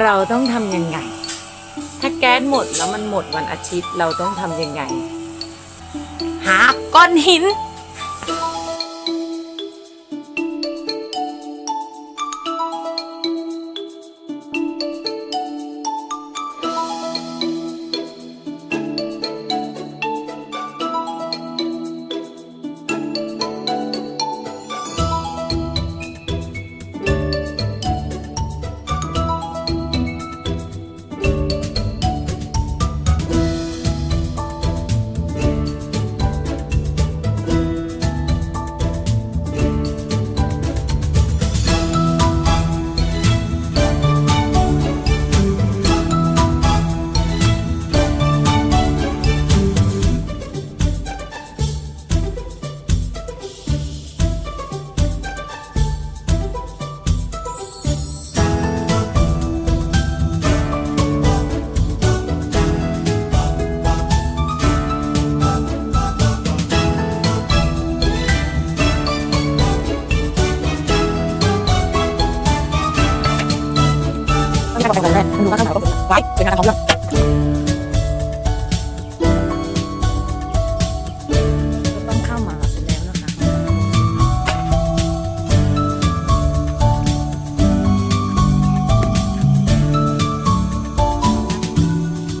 เราต้องทำยังไง ถ้าแก๊สหมดแล้วมันหมดวันอาทิตย์เราต้องทำยังไง หาก้อนหิน ต้องใช้ความแรง